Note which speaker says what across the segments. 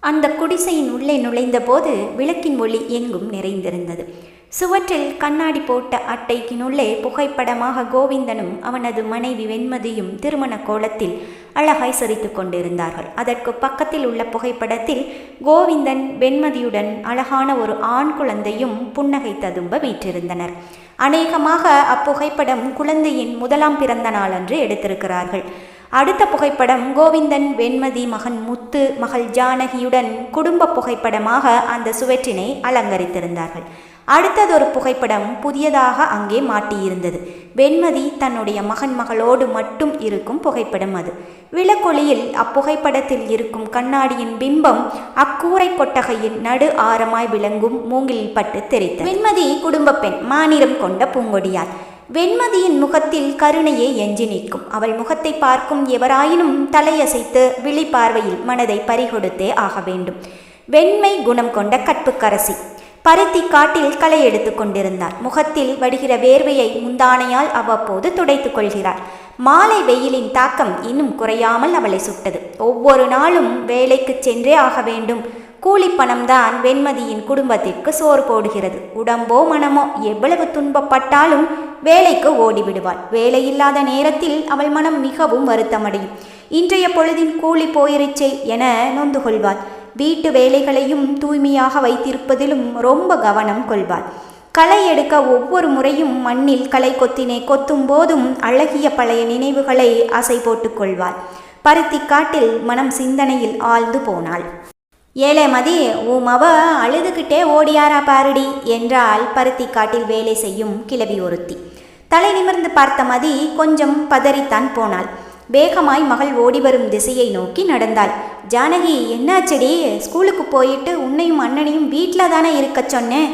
Speaker 1: அந்த குடிசையின் உள்ளே நுழைந்தபோது விளக்கின் ஒளி எங்கும் நிறைந்திருந்தது. சுவற்றில் கண்ணாடி போட்ட அட்டைக்கினுள்ளே புகைப்படமாக கோவிந்தனும் அவனது மனைவி வெண்மதியும் திருமண கோலத்தில் அழகாய் சிரித்து கொண்டிருந்தார்கள். அதற்கு பக்கத்தில் உள்ள புகைப்படத்தில் கோவிந்தன் வெண்மதியுடன் அழகான ஒரு ஆண் குழந்தையும் புன்னகை ததும்ப வீற்றிருந்தனர். அநேகமாக அப்புகைப்படம் குழந்தையின் முதலாம் பிறந்த நாளன்று எடுத்திருக்கிறார்கள். அடுத்த புகைப்படம் கோவிந்தன் வெண்மதி மகன் முத்து மகள் ஜானகியுடன் குடும்ப புகைப்படமாக அந்த சுவற்றினை அலங்கரித்திருந்தார்கள். அடுத்ததொரு புகைப்படம் புதியதாக அங்கே மாட்டியிருந்தது. வெண்மதி தன்னுடைய மகன் மகளோடு மட்டும் இருக்கும் புகைப்படம் அது. விளக்கொளியில் அப்புகைப்படத்தில் இருக்கும் கண்ணாடியின் பிம்பம் அக்கூரை கொட்டகையின் நடு ஆரமாய் விளங்கும் மூங்கிலில் பட்டு தெரித்தது. வெண்மதி குடும்ப பெண் மாநிலம் கொண்ட பூங்கொடியார் வெண்மதியின் முகத்தில் கருணையே எஞ்சி நிற்கும். அவள் முகத்தை பார்க்கும் எவராயினும் தலையசைத்து விழிப்பார்வையில் மனதை பறிகொடுத்தே ஆக வேண்டும். வெண்மை குணம் கொண்ட கற்புக்கரசி. பருத்தி காட்டில் களை எடுத்து கொண்டிருந்தார். முகத்தில் வடிகிற வேர்வையை முந்தானையால் அவ்வப்போது துடைத்துக் கொள்கிறார். மாலை வெயிலின் தாக்கம் இன்னும் குறையாமல் அவளை சுட்டது. ஒவ்வொரு நாளும் வேலைக்கு சென்றே ஆக வேண்டும். கூலிப்பணம்தான் வெண்மதியின் குடும்பத்திற்கு சோறு போடுகிறது. உடம்போ மனமோ எவ்வளவு துன்பப்பட்டாலும் வேலைக்கு ஓடிவிடுவாள். வேலையில்லாத நேரத்தில் அவள் மனம் மிகவும் வருத்தமடையும். இன்றைய பொழுதின் கூலி போயிருச்சே என நொந்து கொள்வாள். வீட்டு வேலைகளையும் தூய்மையாக வைத்திருப்பதிலும் ரொம்ப கவனம் கொள்வாள். களை எடுக்க ஒவ்வொரு முறையும் மண்ணில் களை கொத்தினை கொத்தும் போதும் அழகிய பழைய நினைவுகளை அசை போட்டுக் கொள்வாள். பருத்தி காட்டில் மனம் சிந்தனையில் ஆழ்ந்து போனாள். ஏழை மதி உமவ அழுதுகிட்டே ஓடியாரா பாருடி என்றால் பருத்தி காட்டில் வேலை செய்யும் கிளவி ஒருத்தி. தலை நிமிர்ந்து பார்த்த மதி கொஞ்சம் பதறித்தான் போனாள். வேகமாய் மகள் ஓடி வரும் திசையை நோக்கி நடந்தாள். ஜானகி என்னாச்சடி? ஸ்கூலுக்கு போயிட்டு உன்னையும் அண்ணனையும் வீட்டில் தானே இருக்க சொன்னேன்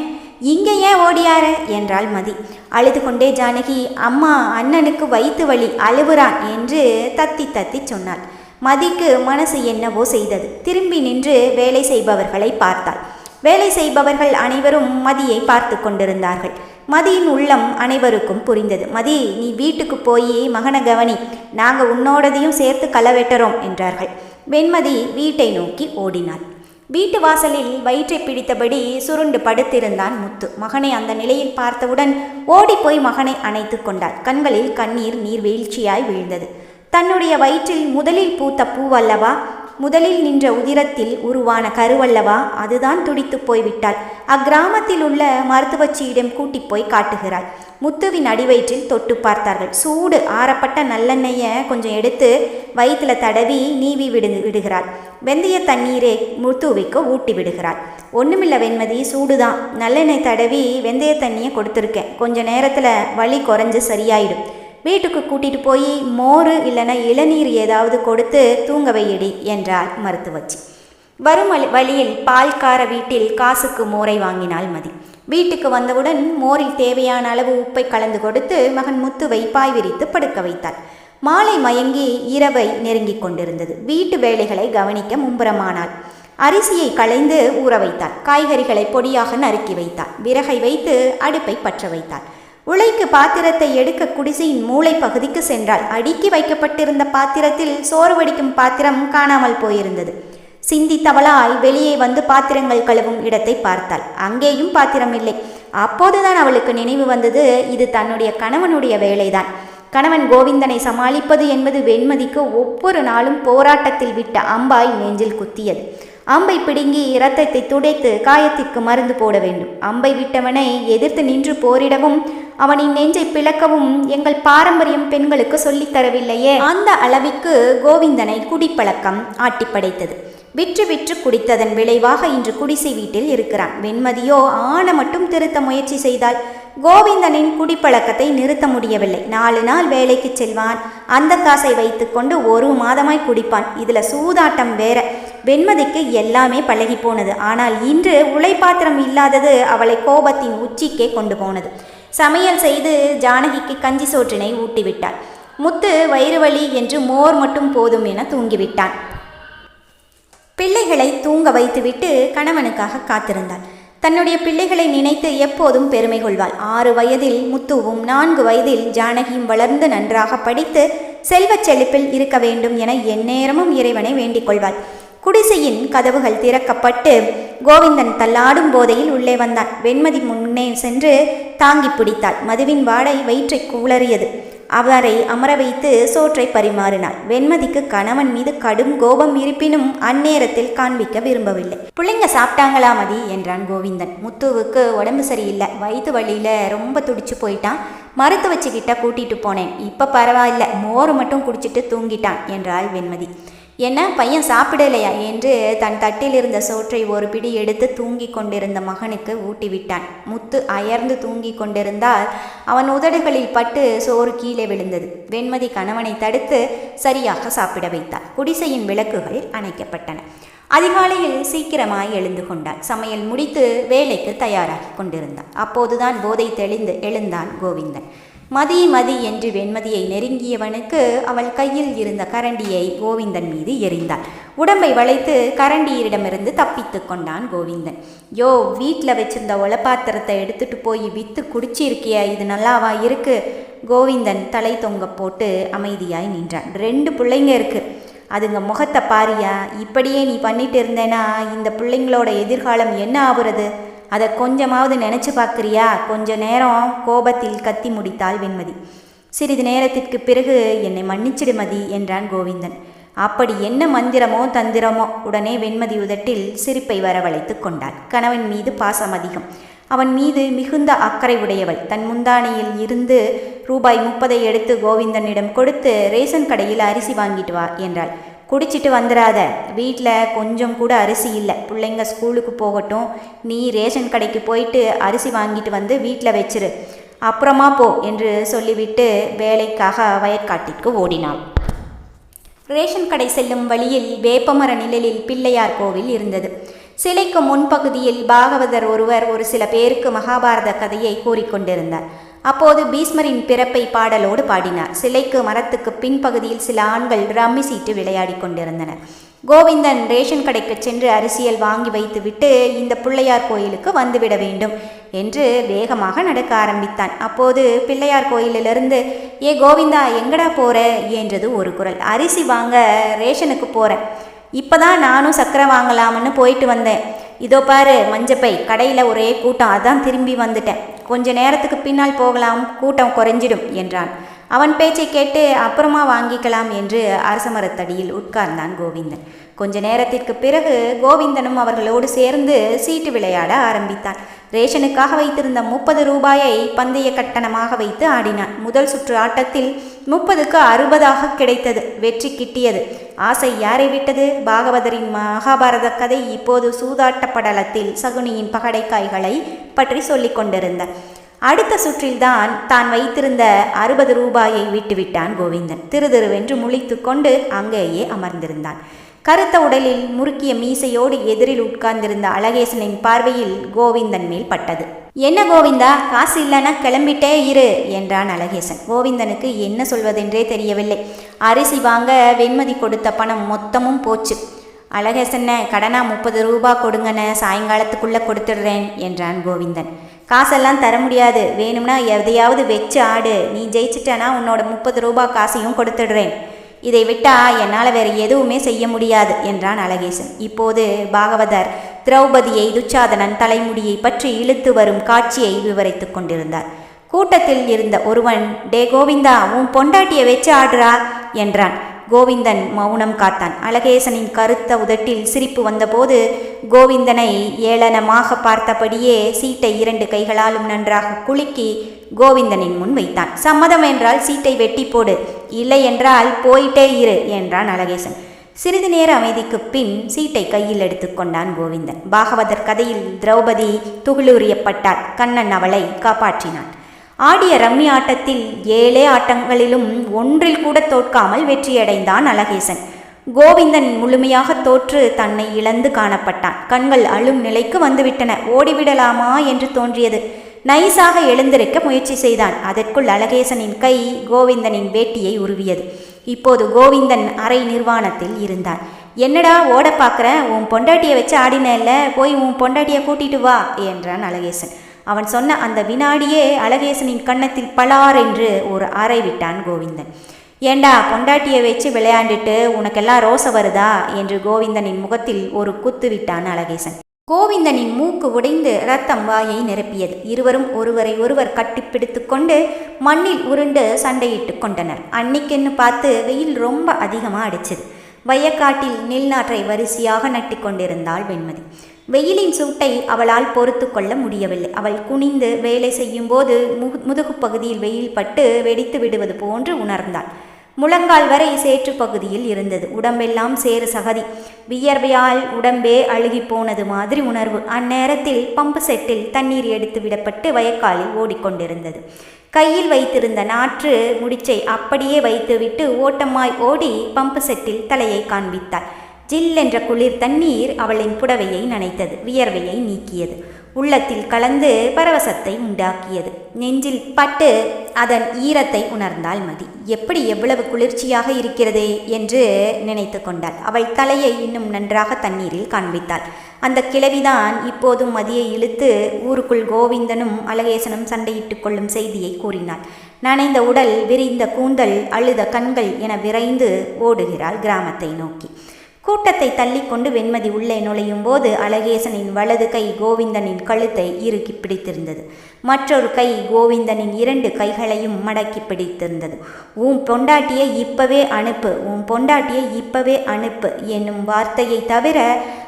Speaker 1: இங்கே ஏன் ஓடியார? என்றாள் மதி. அழுது கொண்டே ஜானகி அம்மா அண்ணனுக்கு வயிற்று வலி அழுவுறான் என்று தத்தி தத்தி சொன்னாள். மதிக்கு மனசு என்னவோ செய்தது. திரும்பி நின்று வேலை செய்பவர்களை பார்த்தாள். வேலை செய்பவர்கள் அனைவரும் மதியை பார்த்து கொண்டிருந்தார்கள். மதியின் உள்ளம் அனைவருக்கும் புரிந்தது. மதி நீ வீட்டுக்கு போய் மகன கவனி. நாங்கள் உன்னோடதையும் சேர்த்து களவெட்டுறோம் என்றார்கள். வெண்மதி வீட்டை நோக்கி ஓடினாள். வீட்டு வாசலில் வயிற்றை பிடித்தபடி சுருண்டு படுத்திருந்தான் முத்து. மகனை அந்த நிலையில் பார்த்தவுடன் ஓடிப்போய் மகனை அணைத்து கொண்டாள். கண்களில் கண்ணீர் நீர் வீழ்ச்சியாய் விழுந்தது. தன்னுடைய வயிற்றில் முதலில் பூத்த பூவல்லவா முதலில் நின்ற உதிரத்தில் உருவான கருவல்லவா அதுதான் துடித்து போய்விட்டாள். அக்கிராமத்தில் உள்ள மருத்துவச்சியிடம் கூட்டி போய் காட்டுகிறாள். முத்துவின் அடிவயிற்றில் தொட்டு பார்த்தார்கள். சூடு ஆறப்பட்ட நல்லெண்ணெயை கொஞ்சம் எடுத்து வயிற்றில் தடவி நீவி விடு விடுகிறாள். வெந்தய தண்ணீரை முத்துவிக்கு ஊட்டி விடுகிறாள். ஒன்றுமில்ல வெண்மதி சூடுதான். நல்லெண்ணெய் தடவி வெந்தய தண்ணியை கொடுத்துருக்கேன். கொஞ்ச நேரத்தில் வலி குறைஞ்சு சரியாயிடும். வீட்டுக்கு கூட்டிட்டு போய் மோர் இல்லைன்னா இளநீர் ஏதாவது கொடுத்து தூங்க வையடி என்றாள் மருத்துவச்சி. வரும் வழியில் பால்கார வீட்டில் காசுக்கு மோரை வாங்கினாள் மதி. வீட்டுக்கு வந்தவுடன் மோரில் தேவையான அளவு உப்பை கலந்து கொடுத்து மகன் முத்துவை பாய் விரித்து படுக்க வைத்தாள் மாலை மயங்கி இரவை நெருங்கிக் கொண்டிருந்தது. வீட்டு வேலைகளை கவனிக்க மும்புறமானாள். அரிசியை களைந்து ஊற வைத்தாள் காய்கறிகளை பொடியாக நறுக்கி வைத்தாள் விறகை வைத்து அடுப்பை பற்ற வைத்தாள் உலைக்கு பாத்திரத்தை எடுக்க குடிசையின் மூளை பகுதிக்கு சென்றாள். அடுக்கி வைக்கப்பட்டிருந்த பாத்திரத்தில் சோறு வடிக்கும் பாத்திரம் காணாமல் போயிருந்தது. சிந்தித்தவளாய் வெளியே வந்து பாத்திரங்கள் கழுவும் இடத்தை பார்த்தாள். அங்கேயும் பாத்திரம் இல்லை. அப்போதுதான் அவளுக்கு நினைவு வந்தது இது தன்னுடைய கணவனுடைய வேலைதான். கணவன் கோவிந்தனை சமாளிப்பது என்பது வெண்மதிக்கு ஒவ்வொரு நாளும் போராட்டத்தில் விட்ட அம்பாய் நெஞ்சில் குத்தியது. அம்பை பிடுங்கி இரத்தத்தை துடைத்து காயத்திற்கு மருந்து போட வேண்டும். அம்பை விட்டவனை எதிர்த்து நின்று போரிடவும் அவனின் நெஞ்சை பிளக்கவும் எங்கள் பாரம்பரியம் பெண்களுக்கு சொல்லித் தரவில்லையே. அந்த அளவிற்கு கோவிந்தனை குடிப்பழக்கம் ஆட்டிப்படைத்தது விற்று விற்று குடித்ததன் விளைவாக இன்று குடிசை வீட்டில் இருக்கிறான். வெண்மதியோ ஆன மட்டும் திருத்த முயற்சி செய்தாள் கோவிந்தனின் குடிப்பழக்கத்தை நிறுத்த முடியவில்லை. நாலு நாள் வேலைக்கு செல்வான். அந்த காசை வைத்துக்கொண்டு ஒரு மாதமாய் குடிப்பான். இதில் சூதாட்டம் வேற. வெண்மதிக்கு எல்லாமே பழகி போனது. ஆனால் இன்று உலைப்பாத்திரம் இல்லாதது அவளை கோபத்தின் உச்சிக்கே கொண்டு போனது. சமையல் செய்து ஜானகிக்கு கஞ்சி சோற்றினை ஊட்டிவிட்டாள். முத்து வயிறு வலி என்று மோர் மட்டும் போதும் என தூங்கிவிட்டான். பிள்ளைகளை தூங்க வைத்துவிட்டு கணவனுக்காக காத்திருந்தாள். தன்னுடைய பிள்ளைகளை நினைத்து எப்போதும் பெருமை கொள்வாள். ஆறு வயதில் முத்துவும் நான்கு வயதில் ஜானகியும் வளர்ந்து நன்றாக படித்து செல்வச் செழிப்பில் இருக்க வேண்டும் என எந்நேரமும் இறைவனை வேண்டிக் கொள்வாள். குடிசையின் கதவுகள் திறக்கப்பட்டு கோவிந்தன் தள்ளாடும் போதையில் உள்ளே வந்தான். வெண்மதி முன்னே சென்று தாங்கி பிடித்தாள். மதுவின் வாடை வயிற்றை குளறியது. அவரை அமர வைத்து சோற்றை பரிமாறினாள். வெண்மதிக்கு கணவன் மீது கடும் கோபம் இருப்பினும் அந்நேரத்தில் காண்பிக்க விரும்பவில்லை. பிள்ளைங்க சாப்பிட்டாங்களா மதி? என்றான் கோவிந்தன். முத்துவுக்கு உடம்பு சரியில்லை. வயிற்று வழியில ரொம்ப துடிச்சு போயிட்டான். மருத்துவச்சுக்கிட்ட கூட்டிட்டு போனேன். இப்போ பரவாயில்ல. மோர் மட்டும் குடிச்சிட்டு தூங்கிட்டான் என்றாள் வெண்மதி. என்ன பையன் சாப்பிடலையா? என்று தன் தட்டில் இருந்த சோற்றை ஒரு பிடி எடுத்து தூங்கி கொண்டிருந்த மகனுக்கு ஊட்டிவிட்டான். முத்து அயர்ந்து தூங்கி கொண்டிருந்தால் அவன் உதடுகளில் பட்டு சோறு கீழே விழுந்தது. வெண்மதி கணவனை தடுத்து சரியாக சாப்பிட வைத்தாள். குடிசையின் விளக்குகள் அணைக்கப்பட்டன. அதிகாலையில் சீக்கிரமாய் எழுந்து கொண்டாள். சமையல் முடித்து வேலைக்கு தயாராகி கொண்டிருந்தான். அப்போதுதான் போதை தெளிந்து எழுந்தான் கோவிந்தன். மதி மதி என்று வெண்மதியை நெருங்கியவனுக்கு அவள் கையில் இருந்த கரண்டியை கோவிந்தன் மீது எறிந்தாள். உடம்பை வளைத்து கரண்டியரிடமிருந்து தப்பித்து கொண்டான் கோவிந்தன். யோ வீட்டில் வச்சிருந்த ஒலப்பாத்திரத்தை எடுத்துட்டு போய் வித்து குடிச்சிருக்கிய? இது நல்லாவா இருக்கு? கோவிந்தன் தலை தொங்க போட்டு அமைதியாய் நின்றான். ரெண்டு பிள்ளைங்க இருக்கு. அதுங்க முகத்தை பாரியா? இப்படியே நீ பண்ணிட்டு இருந்தேனா? இந்த பிள்ளைங்களோட எதிர்காலம் என்ன ஆகுறது? அதை கொஞ்சமாவது நினச்சி பார்க்குறியா? கொஞ்ச நேரம் கோபத்தில் கத்தி முடித்தாள் வெண்மதி. சிறிது நேரத்திற்கு பிறகு என்னை மன்னிச்சிடு மதி என்றான் கோவிந்தன். அப்படி என்ன மந்திரமோ தந்திரமோ? உடனே வெண்மதி உதட்டில் சிரிப்பை வரவழைத்து கொண்டாள். கணவன் மீது பாசம் அதிகம். அவன் மீது மிகுந்த அக்கறை உடையவள். தன் முந்தானையில் இருந்து ரூபாய் முப்பதை எடுத்து கோவிந்தனிடம் கொடுத்து ரேஷன் கடையில் அரிசி வாங்கிட்டு வா என்றாள். குடிச்சிட்டு வந்துடாத வீட்டில் கொஞ்சம் கூட அரிசி இல்லை. பிள்ளைங்க ஸ்கூலுக்கு போகட்டும். நீ ரேஷன் கடைக்கு போயிட்டு அரிசி வாங்கிட்டு வந்து வீட்டில் வச்சிரு. அப்புறமா போ என்று சொல்லிவிட்டு வேலைக்காக வயற்காட்டிற்கு ஓடினாள். ரேஷன் கடை செல்லும் வழியில் வேப்பமர நிழலில் பிள்ளையார் கோவில் இருந்தது. சிலைக்கு முன்பகுதியில் பாகவதர் ஒருவர் ஒரு சில பேருக்கு மகாபாரத கதையை கூறிக்கொண்டிருந்தார். அப்போது பீஸ்மரின் பிறப்பை பாடலோடு பாடினார். சிலைக்கு மரத்துக்கு பின்பகுதியில் சில ஆண்கள் ரம்மி சீட்டு விளையாடி கொண்டிருந்தனர். கோவிந்தன் ரேஷன் கடைக்கு சென்று அரிசியல் வாங்கி வைத்துவிட்டு இந்த பிள்ளையார் கோயிலுக்கு வந்துவிட வேண்டும் என்று வேகமாக நடக்க ஆரம்பித்தான். அப்போது பிள்ளையார் கோயிலிலிருந்து ஏ கோவிந்தா எங்கடா போற? என்றது ஒரு குரல். அரிசி வாங்க ரேஷனுக்கு போகிறேன் இப்போதான் நானும் சக்கரை வாங்கலாம்னு போயிட்டு வந்தேன். இதோ பாரு மஞ்சப்பை. கடையில் ஒரே கூட்டம். அதான் திரும்பி வந்துட்டேன். கொஞ்ச நேரத்துக்கு பின்னால் போகலாம் கூட்டம் குறைஞ்சிடும் என்றான். அவன் பேச்சை கேட்டு அப்புறமா வாங்கிக்கலாம் என்று அரசமரத்தடியில் உட்கார்ந்தான் கோவிந்தன். கொஞ்ச நேரத்திற்கு பிறகு கோவிந்தனும் அவர்களோடு சேர்ந்து சீட்டு விளையாட ஆரம்பித்தான். ரேஷனுக்காக வைத்திருந்த முப்பது ரூபாயை பந்தய கட்டணமாக வைத்து ஆடினான். முதல் சுற்று ஆட்டத்தில் முப்பதுக்கு அறுபதாக கிடைத்தது. வெற்றி கிட்டியது. ஆசை யாரை விட்டது பாகவதரின் மகாபாரத கதை இப்போது சூதாட்ட படலத்தில் சகுனியின் பகடைக்காய்களை பற்றி சொல்லிக் கொண்டிருந்தார் அடுத்த சுற்றில்தான் தான் வைத்திருந்த அறுபது ரூபாயை விட்டுவிட்டான் கோவிந்தன். திருதிருவென்று முழித்து கொண்டு அங்கேயே அமர்ந்திருந்தான். கருத்த உடலில் முறுக்கிய மீசையோடு எதிரில் உட்கார்ந்திருந்த அழகேசனின் பார்வையில் கோவிந்தன் மேல் பட்டது. என்ன கோவிந்தா காசு இல்லைன்னா கிளம்பிட்டே இரு என்றான் அழகேசன். கோவிந்தனுக்கு என்ன சொல்வதென்றே தெரியவில்லை. அரிசி வாங்க வெண்மதி கொடுத்த பணம் மொத்தமும் போச்சு. அழகேசன்ன கடனா முப்பது ரூபா கொடுங்கண்ணே சாயங்காலத்துக்குள்ளே கொடுத்துடுறேன் என்றான் கோவிந்தன். காசெல்லாம் தர முடியாது. வேணும்னா எதையாவது வச்சு ஆடு. நீ ஜெயிச்சிட்டனா உன்னோட முப்பது ரூபா காசையும் கொடுத்துடுறேன். இதை விட்டா என்னால் வேற எதுவுமே செய்ய முடியாது என்றான் அழகேசன். இப்போது பாகவதர் திரௌபதியை துச்சாதனன் தலைமுடியை பற்றி இழுத்து வரும் காட்சியை விவரித்துக் கொண்டிருந்தார். கூட்டத்தில் இருந்த ஒருவன் டே கோவிந்தா உன் பொண்டாட்டியை வச்சு ஆடுறா? என்றான். கோவிந்தன் மௌனம் காத்தான். அழகேசனின் கருத்த உதட்டில் சிரிப்பு வந்தபோது கோவிந்தனை ஏளனமாக பார்த்தபடியே சீட்டை இரண்டு கைகளாலும் நன்றாக குலுக்கி கோவிந்தனின் முன் வைத்தான். சம்மதம் என்றால் சீட்டை வெட்டி போடு. இல்லை என்றால் போயிட்டே இரு என்றான் அழகேசன். சிறிது நேர அமைதிக்கு பின் சீட்டை கையில் எடுத்துக்கொண்டான் கோவிந்தன். பாகவதர் கதையில் திரௌபதி துகிலுரியப்பட்டாள் கண்ணன் அவளை காப்பாற்றினான். ஆடிய ரம்மி ஆட்டத்தில் ஏழே ஆட்டங்களிலும் ஒன்றில் கூட தோற்காமல் வெற்றியடைந்தான் அழகேசன். கோவிந்தன் முழுமையாக தோற்று தன்னை இழந்து காணப்பட்டான். கண்கள் அழும் நிலைக்கு வந்துவிட்டன. ஓடிவிடலாமா என்று தோன்றியது. நைஸாக எழுந்திருக்க முயற்சி செய்தான். அதற்குள் அழகேசனின் கை கோவிந்தனின் வேட்டியை உருவியது. இப்போது கோவிந்தன் அரை நிர்வாணத்தில் இருந்தான். என்னடா ஓட பார்க்குறேன் உன் பொண்டாட்டியை வச்சு ஆடினல்ல போய் உன் பொண்டாட்டியை கூட்டிட்டு வா என்றான் அழகேசன். அவன் சொன்ன அந்த வினாடியே அழகேசனின் கன்னத்தில் பலார் என்று ஒரு அறை விட்டான் கோவிந்தன். ஏண்டா பொண்டாட்டியை வச்சு விளையாண்டுட்டு உனக்கெல்லாம் ரோசை வருதா என்று கோவிந்தனின் முகத்தில் ஒரு குத்து விட்டான் அழகேசன். கோவிந்தனின் மூக்கு உடைந்து ரத்தம் வாயை நிரப்பியது. இருவரும் ஒருவரை ஒருவர் கட்டிப்பிடித்து கொண்டு மண்ணில் உருண்டு சண்டையிட்டு கொண்டனர். அன்னைக்குன்னு பார்த்து வெயில் ரொம்ப அதிகமாக அடிச்சது. வயக்காட்டில் நெல் நாற்றை வரிசையாக நட்டி கொண்டிருந்தாள் வெண்மதி. வெயிலின் சூட்டை அவளால் பொறுத்து கொள்ள முடியவில்லை. அவள் குனிந்து வேலை செய்யும்போது முகு முதுகு பகுதியில் வெயில் பட்டு வெடித்து விடுவது போன்று உணர்ந்தாள். முழங்கால் வரை சேற்று பகுதியில் இருந்தது. உடம்பெல்லாம் சேறு சகதி. வியர்வையால் உடம்பே அழுகி போனது மாதிரி உணர்வு. அந்நேரத்தில் பம்பு செட்டில் தண்ணீர் எடுத்து விடப்பட்டு வயக்காலில் ஓடிக்கொண்டிருந்தது. கையில் வைத்திருந்த நாற்று முடிச்சை அப்படியே வைத்துவிட்டு ஓட்டமாய் ஓடி பம்பு செட்டில் தலையை காண்பித்தாள். ஜில் என்ற குளிர் தண்ணீர் அவளின் புடவையை நனைத்தது வியர்வையை நீக்கியது. உள்ளத்தில் கலந்து பரவசத்தை உண்டாக்கியது. நெஞ்சில் பட்டு அதன் ஈரத்தை உணர்ந்தாள் மதி. எப்படி எவ்வளவு குளிர்ச்சியாக இருக்கிறதே என்று நினைத்து கொண்டாள். அவள் தலையை இன்னும் நன்றாக தண்ணீரில் காண்பித்தாள். அந்த கிழவிதான் இப்போதும் மதியை இழுத்து ஊருக்குள் கோவிந்தனும் அழகேசனும் சண்டையிட்டுக் கொள்ளும் செய்தியை கூறினாள். நனைந்த உடல் விரிந்த கூந்தல் அழுத கண்கள் என விரைந்து ஓடுகிறாள் கிராமத்தை நோக்கி. கூட்டத்தை தள்ளிக்கொண்டு வெண்மதி உள்ளே நுழையும் போது அழகேசனின் வலது கை கோவிந்தனின் கழுத்தை இறுக்கி பிடித்திருந்தது. மற்றொரு கை கோவிந்தனின் இரண்டு கைகளையும் மடக்கி பிடித்திருந்தது. உன் பொண்டாட்டியை இப்பவே அனுப்பு உன் பொண்டாட்டியை இப்பவே அனுப்பு என்னும் வார்த்தையை தவிர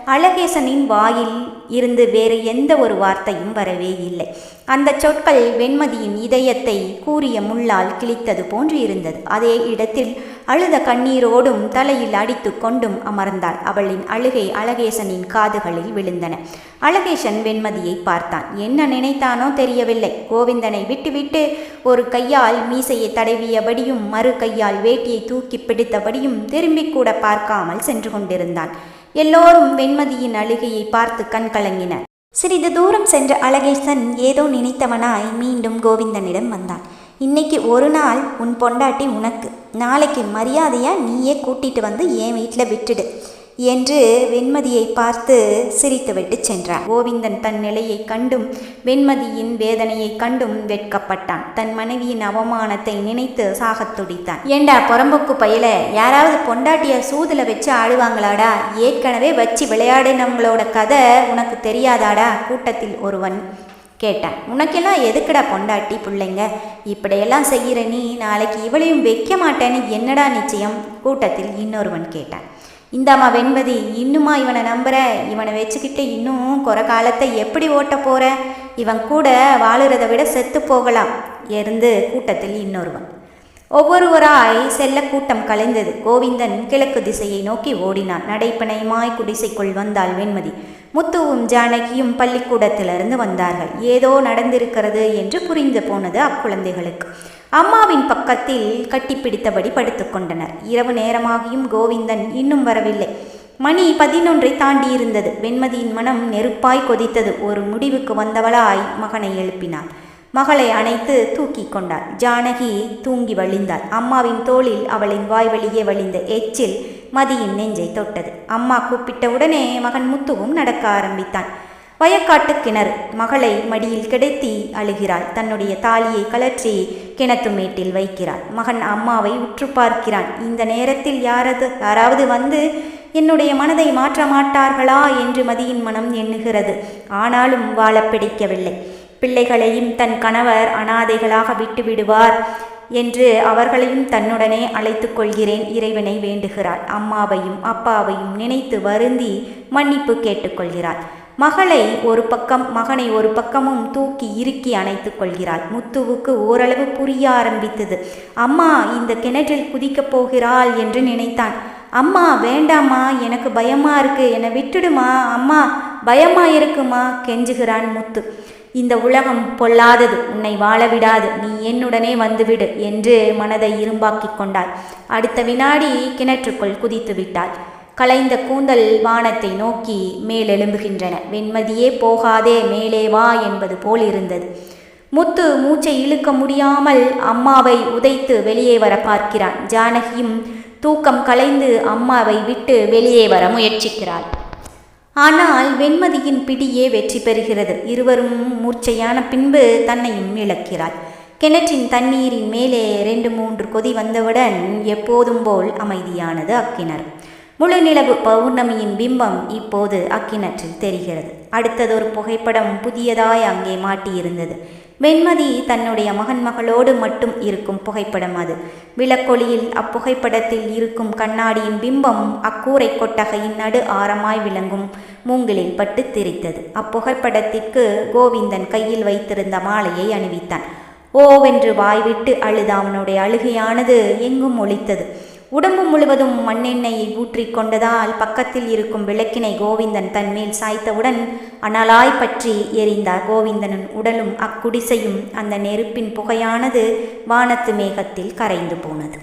Speaker 1: அழகேசனின் வாயில் இருந்து வேறு எந்த ஒரு வார்த்தையும் வரவே இல்லை. அந்த சொற்கள் வெண்மதியின் இதயத்தை கூறிய முள்ளால் கிழித்தது போன்று இருந்தது. அதே இடத்தில் அழுத கண்ணீரோடும் தலையில் அடித்து கொண்டும் அமர்ந்தாள். அவளின் அழுகை அழகேசனின் காதுகளில் விழுந்தன. அழகேசன் வெண்மதியை பார்த்தான். என்ன நினைத்தானோ தெரியவில்லை. கோவிந்தனை விட்டுவிட்டு ஒரு கையால் மீசையை தடவியபடியும் மறு கையால் வேட்டியை தூக்கி பிடித்தபடியும் திரும்பிக்கூட பார்க்காமல் சென்று கொண்டிருந்தான். எல்லோரும் வெண்மதியின் அழுகையை பார்த்து கண்கலங்கினர் சிறிது தூரம் சென்ற அழகேசன் ஏதோ நினைத்தவனாய் மீண்டும் கோவிந்தனிடம் வந்தான். இன்னைக்கு ஒரு நாள் உன் பொண்டாட்டி உனக்கு. நாளைக்கு மரியாதையா நீயே கூட்டிட்டு வந்து என் வீட்டில் விட்டுடு. என்று வெண்மதியை பார்த்து சிரித்துவிட்டு சென்றார் கோவிந்தன் தன் நிலையை கண்டும் வெண்மதியின் வேதனையை கண்டும் வெட்கப்பட்டான். தன் மனைவியின் அவமானத்தை நினைத்து சாகத் துடித்தான். ஏண்டா புறம்புக்கு பயில யாராவது பொண்டாட்டிய சூதுல வச்சு ஆடுவாங்களாடா? ஏற்கனவே வச்சு விளையாடினவங்களோட கதை உனக்கு தெரியாதாடா கூட்டத்தில் ஒருவன் கேட்டான். உனக்கெல்லாம் எதுக்குடா பொண்டாட்டி பிள்ளைங்க? இப்படியெல்லாம் செய்கிற நீ நாளைக்கு இவளையும் வைக்க மாட்டேன்னு என்னடா நிச்சயம் கூட்டத்தில் இன்னொருவன் கேட்டான். இந்தாம்மா வெண்பதி இன்னுமா இவனை நம்புற. இவனை வச்சுக்கிட்டு இன்னும் குறை காலத்தை எப்படி ஓட்ட போற? இவன் கூட வாழுறதை விட செத்து போகலாம். இருந்து கூட்டத்தில் இன்னொருவன். ஒவ்வொருவராய் செல்ல கூட்டம் கலைந்தது. கோவிந்தன் கிழக்கு திசையை நோக்கி ஓடினான். நடைப்பனைமாய் குடிசைக்குள் வந்தாள் வெண்மதி. முத்துவும் ஜானகியும் பள்ளிக்கூடத்திலிருந்து வந்தார்கள். ஏதோ நடந்திருக்கிறது என்று புரிந்து போனது அக்குழந்தைகளுக்கு. அம்மாவின் பக்கத்தில் கட்டிப்பிடித்தபடி படுத்துக்கொண்டனர் இரவு நேரமாகியும் கோவிந்தன் இன்னும் வரவில்லை. மணி பதினொன்றை தாண்டியிருந்தது. வெண்மதியின் மனம் நெருப்பாய் கொதித்தது. ஒரு முடிவுக்கு வந்தவளாய் மகனை எழுப்பினாள். மகளை அணைத்து தூக்கி கொண்டாள். ஜானகி தூங்கி வழிந்தாள். அம்மாவின் தோளில் அவளின் வாய் வழியே வழிந்த எச்சில் மதியின் நெஞ்சை தொட்டது. அம்மா கூப்பிட்ட உடனே மகன் முத்துவும் நடக்க ஆரம்பித்தான். வயக்காட்டு கிணறு. மகளை மடியில் கிடைத்தி அழுகிறாள். தன்னுடைய தாலியை கலற்றி கிணத்து மேட்டில் வைக்கிறாள். மகன் அம்மாவை உற்று பார்க்கிறான். இந்த நேரத்தில் யாரது யாராவது வந்து என்னுடைய மனதை மாற்ற மாட்டார்களா என்று மதியின் மனம் எண்ணுகிறது. ஆனாலும் வாழ பிடிக்கவில்லை. பிள்ளைகளையும் தன் கணவர் அனாதைகளாக விட்டு விடுவார் என்று அவர்களையும் தன்னுடனே அழைத்து கொள்கிறேன் இறைவனை வேண்டுகிறாள். அம்மாவையும் அப்பாவையும் நினைத்து வருந்தி மன்னிப்பு கேட்டுக்கொள்கிறாள் மகளை ஒரு பக்கம் மகனை ஒரு பக்கமும் தூக்கி இறுக்கி அணைத்து கொள்கிறாள். முத்துவுக்கு ஓரளவு புரிய ஆரம்பித்தது. அம்மா இந்த கிணற்றில் குதிக்கப் போகிறாள் என்று நினைத்தான். அம்மா வேண்டாம்மா எனக்கு பயமா இருக்கு. என்னை விட்டுடுமா? அம்மா பயமா இருக்குமா? கெஞ்சுகிறான் முத்து. இந்த உலகம் பொல்லாதது. உன்னை வாழ விடாது. நீ என்னுடனே வந்துவிடு என்று மனதை இரும்பாக்கிக் கொண்டாள். அடுத்த வினாடி கிணற்றுக்குள் குதித்து விட்டாள். கலைந்த கூந்தல் வானத்தை நோக்கி மேலெழும்புகின்றன வெண்மதியே போகாதே மேலே வா என்பது போல் இருந்தது. முத்து மூச்சை இழுக்க முடியாமல் அம்மாவை உதைத்து வெளியே வர பார்க்கிறான். ஜானகியும் தூக்கம் கலைந்து அம்மாவை விட்டு வெளியே வர முயற்சிக்கிறாள். ஆனால் வெண்மதியின் பிடியே வெற்றி பெறுகிறது. இருவரும் மூர்ச்சையான பின்பு தன்னையும் இழக்கிறாள். கிணற்றின் தண்ணீரின் மேலே ரெண்டு மூன்று கொதி வந்தவுடன் எப்போதும் போல் அமைதியானது அக்கிணறு. முழு நிலவு பௌர்ணமியின் பிம்பம் இப்போது அக்கிணற்றில் தெரிகிறது. அடுத்ததொரு புகைப்படம் புதியதாய் அங்கே மாட்டியிருந்தது. வெண்மதி தன்னுடைய மகன் மகளோடு மட்டும் இருக்கும் புகைப்படம் அது. விளக்கொளியில் அப்புகைப்படத்தில் இருக்கும் கண்ணாடியின் பிம்பம் அக்கூரை கொட்டகையின் நடு ஆரமாய் விளங்கும் மூங்கிலில் பட்டு திரித்தது. அப்புகைப்படத்திற்கு கோவிந்தன் கையில் வைத்திருந்த மாலையை அணிவித்தான். ஓவென்று வாய்விட்டு அழுத அவனுடைய அழுகையானது எங்கும் ஒழித்தது உடம்பு முழுவதும் மண்ணெண்ணெயை ஊற்றிக் கொண்டதால் பக்கத்தில் இருக்கும் விளக்கினை கோவிந்தன் தன்மேல் சாய்த்தவுடன் அனலாய் பற்றி எரிந்தார். கோவிந்தனின் உடலும் அக்குடிசையும் அந்த நெருப்பின் புகையானது வானத்து மேகத்தில் கரைந்து போனது.